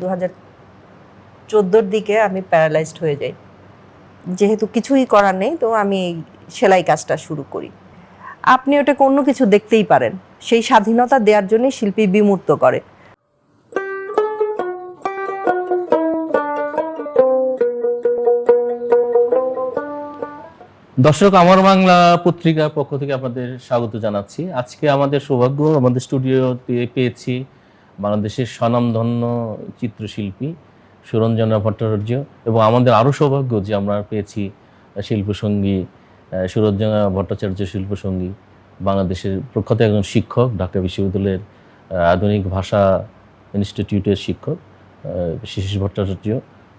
দু চোদ্দোর দিকে আমি প্যারালাইজড হয়ে যাই। যেহেতু কিছুই করার নেই, তো আমি সেলাই কাজটা শুরু করি। আপনি ওটাকে অন্য কিছু দেখতেই পারেন। সেই স্বাধীনতা দেওয়ার জন্যই শিল্পী বিমূর্ত করে। দর্শক, আমার বাংলা পত্রিকার পক্ষ থেকে আপনাদের স্বাগত জানাচ্ছি। আজকে আমাদের সৌভাগ্য, আমাদের স্টুডিওতে পেয়েছি বাংলাদেশের স্বনামধন্য চিত্রশিল্পী সুরঞ্জনা ভট্টাচার্য এবং আমাদের আরও সৌভাগ্য যে আমরা পেয়েছি শিল্পসঙ্গী সুরঞ্জনা ভট্টাচার্য শিল্পসঙ্গী, বাংলাদেশের প্রখ্যাত একজন শিক্ষক, ঢাকা বিশ্ববিদ্যালয়ের আধুনিক ভাষা ইনস্টিটিউটের শিক্ষক শিশির ভট্টাচার্য।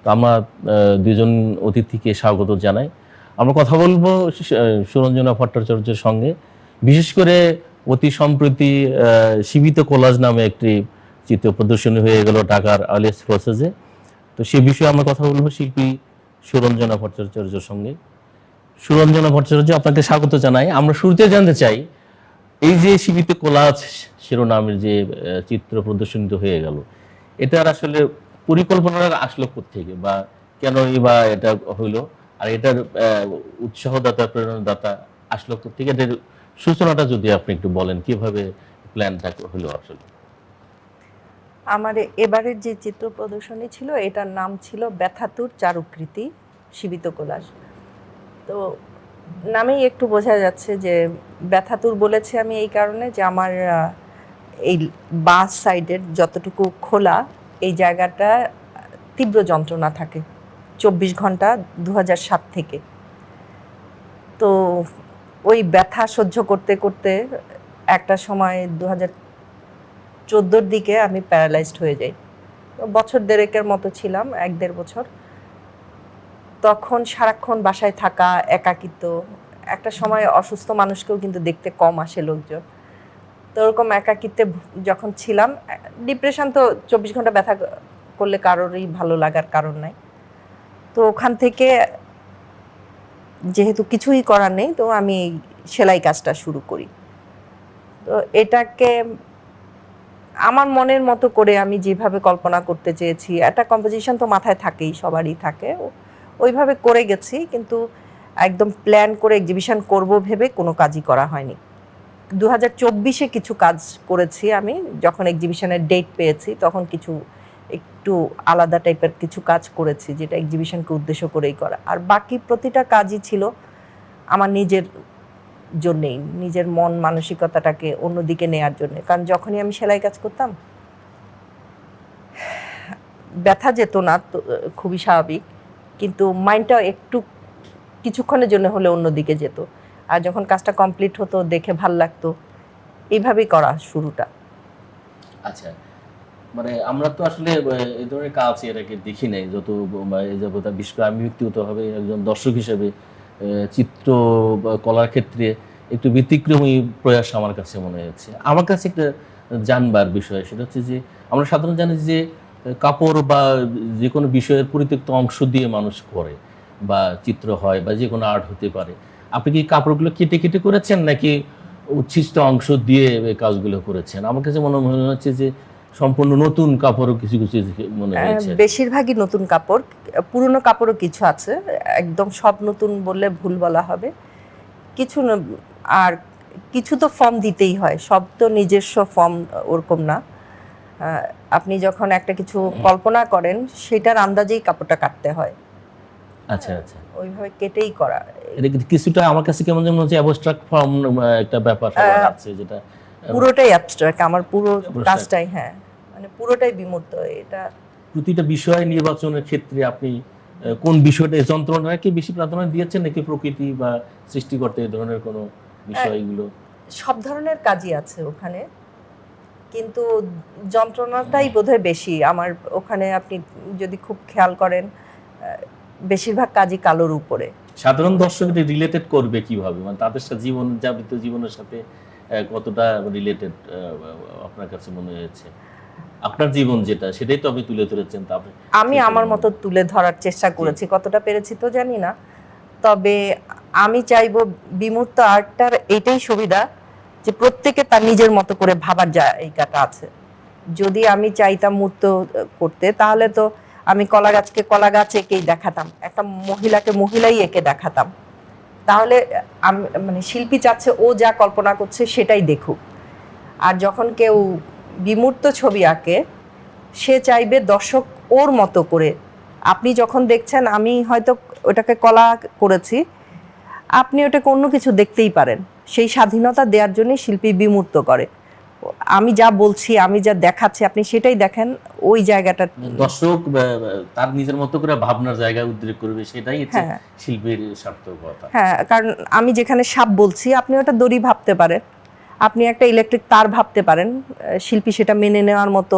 তো আমরা দুজন অতিথিকে স্বাগত জানাই। আমরা কথা বলব সুরঞ্জনা ভট্টাচার্যের সঙ্গে। বিশেষ করে অতি সম্প্রতি সীমিত কোলাজ নামে একটি চিত্র প্রদর্শনী হয়ে গেল ঢাকার আলিয়াস প্রসেসে তো সে বিষয়ে আমরা কথা বলব শিল্পী সুরঞ্জনা ভট্টাচার্যের সঙ্গে। সুরঞ্জনা ভট্টাচার্য, আপনাকে স্বাগত জানাই। আমরা শুরুতে জানতে চাই, এই যে সীমিত কোলাজ শিরোনামের যে চিত্র প্রদর্শনীত হয়ে গেল, এটার আসলে পরিকল্পনাটা আসলো থেকে বা কেনই বা এটা হইল আর এটার উৎসাহদাতা, প্রেরণাদাতা আসলো থেকে এটার সূচনাটা যদি আপনি একটু বলেন, কীভাবে প্ল্যানটা হলো আসলে? আমার এবারের যে চিত্র প্রদর্শনী ছিল, এটার নাম ছিল ব্যথাতুর চারুকৃতি সীমিত কোলাস। তো নামেই একটু বোঝা যাচ্ছে যে ব্যথাতুর বলেছি আমি এই কারণে যে আমার এই বাস সাইডের যতটুকু খোলা, এই জায়গাটা তীব্র যন্ত্রণা থাকে চব্বিশ ঘণ্টা দু সাত থেকে। তো ওই ব্যথা সহ্য করতে করতে একটা সময় দু হাজার চোদ্দোর দিকে আমি প্যারালাইজড হয়ে যাই। বছর দেড়েকের মতো ছিলাম, এক দেড় বছর। তখন সারাক্ষণ বাসায় থাকা, একাকিত্ব, একটা সময় অসুস্থ মানুষকেও কিন্তু দেখতে কম আসে লোকজন। তো ওরকম একাকিত্বে যখন ছিলাম ডিপ্রেশন তো চব্বিশ ঘণ্টা ব্যথা করলে কারোরই ভালো লাগার কারণ নাই। তো ওখান থেকে যেহেতু কিছুই করার নেই, তো আমি সেলাই কাজটা শুরু করি। তো এটাকে আমার মনের মতো করে আমি যেভাবে কল্পনা করতে চেয়েছি, একটা কম্পোজিশন তো মাথায় থাকেই, সবারই থাকে। ওইভাবে করে গেছি, কিন্তু একদম প্ল্যান করে এক্সিবিশন করব ভেবে কোনো কাজই করা হয়নি। দু হাজার চব্বিশে কিছু কাজ করেছি আমি, যখন এক্সিবিশনের ডেট পেয়েছি, তখন কিছু একটু আলাদা টাইপের কিছু কাজ করেছি, যেটা এক্সিবিশনকে উদ্দেশ্য করেই করা। আর বাকি প্রতিটা কাজই ছিল আমার নিজের জন্যেই, নিজের মন মানসিকতাটাকে অন্যদিকে নেয়ার জন্য। কারণ যখনই আমি সেলাই কাজ করতাম, ব্যথা যেত না খুবই স্বাভাবিক। কিন্তু মাইন্ডটা একটু কিছুক্ষণের জন্য হলে অন্যদিকে যেত। আর যখন কাজটা কমপ্লিট হতো, দেখে ভালো লাগতো, এইভাবেই করা শুরুটা। আচ্ছা মানে আমরা তো আসলে এই ধরনের কাজ এর আগে দেখি নাই, যত এই যাবত বিশেষ করে আমি ব্যক্তিগতভাবে একজন দর্শক হিসেবে। চিত্র বা কলার ক্ষেত্রে একটু ব্যতিক্রমী প্রয়াস আমার কাছে মনে হয়েছে। আমার কাছে একটা জানবার বিষয়, সেটা হচ্ছে যে আমরা সাধারণত জানি যে কাপড় বা যে কোনো বিষয়ের পরিত্যক্ত অংশ দিয়ে মানুষ করে বা চিত্র হয় বা যে কোনো আর্ট হতে পারে। আপনি কি কাপড়গুলো কেটে কেটে করেছেন নাকি উচ্ছিষ্ট অংশ দিয়ে কাজগুলো করেছেন? আমার কাছে মনে মনে হচ্ছে যে সম্পূর্ণ নতুন কাপড়ও কিছু কিছু মনে হয়েছে। বেশিরভাগই নতুন কাপড় পুরনো কাপড়ও কিছু আছে একদম সব নতুন বললে ভুল বলা হবে। কিছু আর কিছু তো ফর্ম দিতেই হয় সব তো নিজস্ব ফর্ম ওরকম না। আপনি যখন একটা কিছু কল্পনা করেন সেটার আন্দাজেই কাপড়টা কাটতে হয়। আচ্ছা আচ্ছা। ওইভাবে কেটেই করা। কিছুটা আমার কাছে কেমন যেন হচ্ছে অ্যাবস্ট্রাক্ট ফর্ম একটা ব্যাপার আছে যেটা পুরোটাই অ্যাবস্ট্রাক্ট আমার পুরো কাজটাই হ্যাঁ মানে পুরোটাই বিমূর্ত এটা প্রতিটা বিষয় নির্বাচনের ক্ষেত্রে আপনি কোন বিষয়টা যন্ত্রণাকে বেশি প্রাধান্য দিয়েছেন নাকি প্রকৃতি বা সৃষ্টিকর্তা এই ধরনের কোনো বিষয়গুলো সব ধরনের কাজই আছে ওখানে কিন্তু যন্ত্রণাটাই বোধহয় বেশি। আমার ওখানে আপনি যদি খুব খেয়াল করেন বেশিরভাগ কাজই কালোর উপরে। সাধারণ দর্শক রিলেটেড করবে কীভাবে? মানে তাদের সাথে জীবন যাবিত জীবনের সাথে কতটা রিলেটেড আপনার কাছে মনে হয়েছে? আপনার জীবন যেটা সেটাই তো আপনি তুলে ধরেছেন তারপরে আমি আমার মতো তুলে ধরার চেষ্টা করেছি কতটা পেরেছি তো জানি না। তবে আমি চাইব বিমূর্ত আর্টটার এটাই সুবিধা যে প্রত্যেকে তার নিজের মতো করে ভাবার জায়গাটা আছে। যদি আমি চাইতাম মূর্ত করতে তাহলে তো আমি কলা গাছকে কলা গাছ এঁকেই দেখাতাম একটা মহিলাকে মহিলাই এঁকে দেখাতাম। তাহলে মানে শিল্পী চাচ্ছে ও যা কল্পনা করছে সেটাই দেখুক। আর যখন কেউ বিমূর্ত ছবি আঁকে, সে চাইবে দর্শক ওর মতো করে। আপনি যখন দেখছেন, আমি হয়তো ওটাকে কলা করেছি, আপনি ওটাকে অন্য কিছু দেখতেই পারেন। সেই স্বাধীনতা দেওয়ার জন্যই শিল্পী বিমূর্ত করে। আমি যা বলছি আমি যা দেখাচ্ছি আপনি সেটাই দেখেন ওই জায়গাটা দর্শক তার নিজের মতো করে ভাবনার জায়গা উদ্রেক করবে সেটাই হচ্ছে হ্যাঁ। শিল্পীর সার্থকতা। হ্যাঁ কারণ আমি যেখানে সাপ বলছি আপনি ওটা দড়ি ভাবতে পারেন আপনি একটা ইলেকট্রিক তার ভাবতে পারেন শিল্পী সেটা মেনে নেওয়ার মতো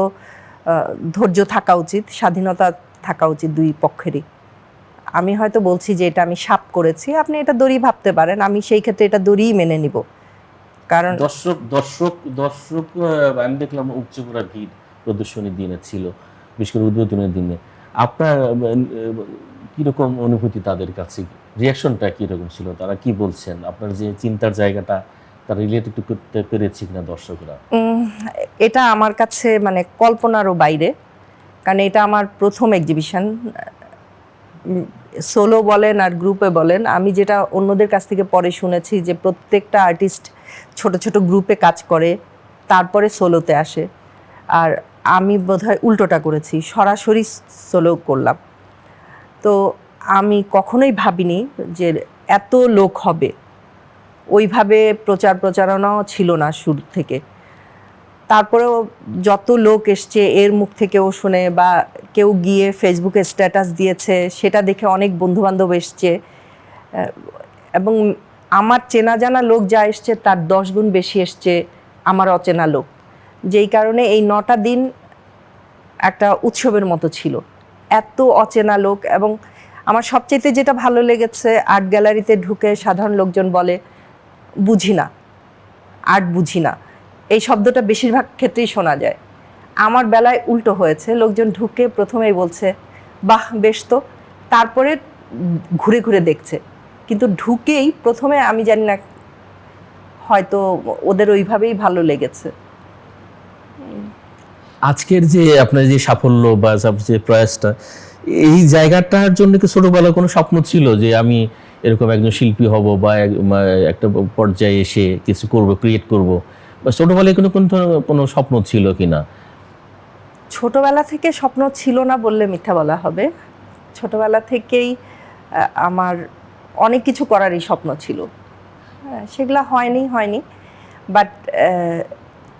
ধৈর্য থাকা উচিত স্বাধীনতা থাকা উচিত দুই পক্ষেরই। আমি হয়তো বলছি যে এটা আমি সাপ করেছি আপনি এটা দড়ি ভাবতে পারেন আমি সেই ক্ষেত্রে এটা দড়িই মেনে নিব। কারণ দর্শক দর্শক দর্শক আমি দেখলাম উপচে পড়া ভিড় প্রদর্শনীর দিনে ছিল বিশেষ করে উদ্বোধনের দিনে। আপনার কীরকম অনুভূতি তাদের কাছে? রিয়াকশনটা কীরকম ছিল? তারা কি বলছেন? আপনার যে চিন্তার জায়গাটা তারা রিলেট একটু করতে পেরেছে কিনা দর্শকরা? এটা আমার কাছে মানে কল্পনারও বাইরে কারণ এটা আমার প্রথম এক্সিবিশন সোলো বলেন আর গ্রুপে বলেন। আমি যেটা অন্যদের কাছ থেকে পরে শুনেছি যে প্রত্যেকটা আর্টিস্ট ছোট ছোট গ্রুপে কাজ করে, তারপরে সোলোতে আসে। আর আমি বোধহয় উল্টোটা করেছি, সরাসরি সোলো করলাম। তো আমি কখনোই ভাবিনি যে এত লোক হবে। ওইভাবে প্রচার প্রচারণাও ছিল না শুরু থেকে। তারপরেও যত লোক এসছে, এর মুখ থেকেও শুনে বা কেউ গিয়ে ফেসবুকে স্ট্যাটাস দিয়েছে, সেটা দেখে অনেক বন্ধুবান্ধব এসছে। এবং আমার চেনা জানা লোক যা এসছে, তার দশ গুণ বেশি এসছে আমার অচেনা লোক। যেই কারণে এই নটা দিন একটা উৎসবের মতো ছিল। এত অচেনা লোক এবং আমার সবচেয়ে যেটা ভালো লেগেছে, আর্ট গ্যালারিতে ঢুকে সাধারণ লোকজন বলে, বুঝি না, আর্ট বুঝি না। এই শব্দটা বেশিরভাগ ক্ষেত্রেই শোনা যায়। আমার বেলায় উল্টো হয়েছে, লোকজন ঢুকে প্রথমেই বলছে, বাহ, বেশ তো। তারপরে ঘুরে ঘুরে দেখছে। কিন্তু ঢুকেই প্রথমে আমি জানি না হয়তো ওদের ওইভাবেই ভালো লেগেছে। আজকের যে আপনার যে সাফল্য বা যে প্রয়াসটা এই জায়গাটার জন্য কি ছোটবেলায় কোনো স্বপ্ন ছিল যে আমি এরকম একজন শিল্পী হব বা একটা পর্যায়ে এসে কিছু করব ক্রিয়েট করব? বা ছোটবেলায় কোনো কোনো কোনো স্বপ্ন ছিল কি না? ছোটবেলা থেকে স্বপ্ন ছিল না বললে মিথ্যা বলা হবে। ছোটবেলা থেকেই আমার অনেক কিছু করারই স্বপ্ন ছিল। হ্যাঁ, সেগুলা হয়নি হয়নি। বাট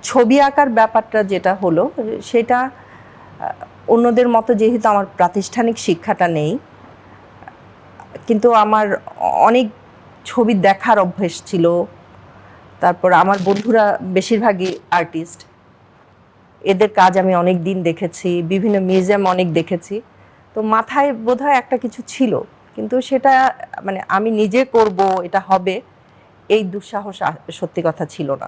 ছবি আঁকার ব্যাপারটা যেটা হলো সেটা অন্যদের মতো যেহেতু আমার প্রাতিষ্ঠানিক শিক্ষাটা নেই কিন্তু আমার অনেক ছবি দেখার অভ্যেস ছিল। তারপর আমার বন্ধুরা বেশিরভাগই আর্টিস্ট এদের কাজ আমি অনেক দিন দেখেছি বিভিন্ন মিউজিয়াম অনেক দেখেছি। তো মাথায় বোধহয় একটা কিছু ছিল। কিন্তু সেটা মানে আমি নিজে করব এটা হবে এই দুঃসাহস সত্যি কথা ছিল না।